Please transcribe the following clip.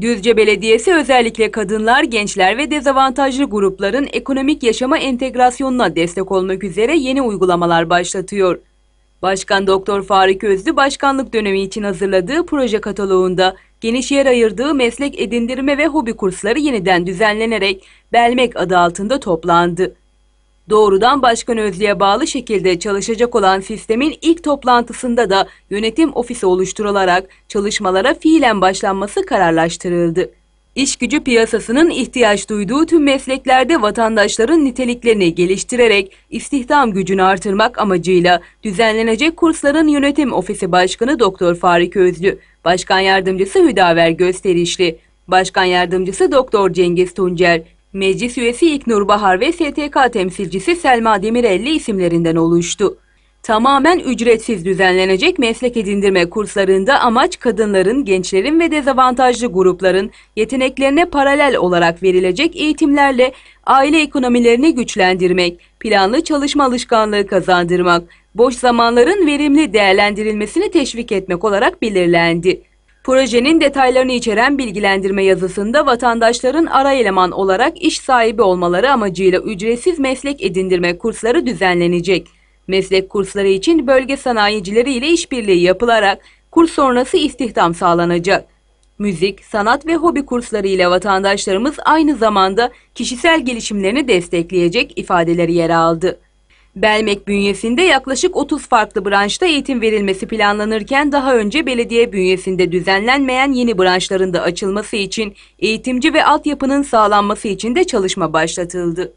Düzce Belediyesi özellikle kadınlar, gençler ve dezavantajlı grupların ekonomik yaşama entegrasyonuna destek olmak üzere yeni uygulamalar başlatıyor. Başkan Doktor Faruk Özlü başkanlık dönemi için hazırladığı proje kataloğunda geniş yer ayırdığı meslek edindirme ve hobi kursları yeniden düzenlenerek Belmek adı altında toplandı. Doğrudan Başkan Özlü'ye bağlı şekilde çalışacak olan sistemin ilk toplantısında da yönetim ofisi oluşturularak çalışmalara fiilen başlanması kararlaştırıldı. İş gücü piyasasının ihtiyaç duyduğu tüm mesleklerde vatandaşların niteliklerini geliştirerek istihdam gücünü artırmak amacıyla düzenlenecek kursların yönetim ofisi başkanı Doktor Faruk Özlü, Başkan Yardımcısı Hüdaver Gösterişli, Başkan Yardımcısı Doktor Cengiz Tuncer, Meclis üyesi İknur Bahar ve STK temsilcisi Selma Demirelli isimlerinden oluştu. Tamamen ücretsiz düzenlenecek meslek edindirme kurslarında amaç kadınların, gençlerin ve dezavantajlı grupların yeteneklerine paralel olarak verilecek eğitimlerle aile ekonomilerini güçlendirmek, planlı çalışma alışkanlığı kazandırmak, boş zamanların verimli değerlendirilmesini teşvik etmek olarak belirlendi. Projenin detaylarını içeren bilgilendirme yazısında vatandaşların ara eleman olarak iş sahibi olmaları amacıyla ücretsiz meslek edindirme kursları düzenlenecek. Meslek kursları için bölge sanayicileri ile işbirliği yapılarak kurs sonrası istihdam sağlanacak. Müzik, sanat ve hobi kursları ile vatandaşlarımız aynı zamanda kişisel gelişimlerini destekleyecek ifadeleri yer aldı. Belmek bünyesinde yaklaşık 30 farklı branşta eğitim verilmesi planlanırken daha önce belediye bünyesinde düzenlenmeyen yeni branşların da açılması için eğitimci ve altyapının sağlanması için de çalışma başlatıldı.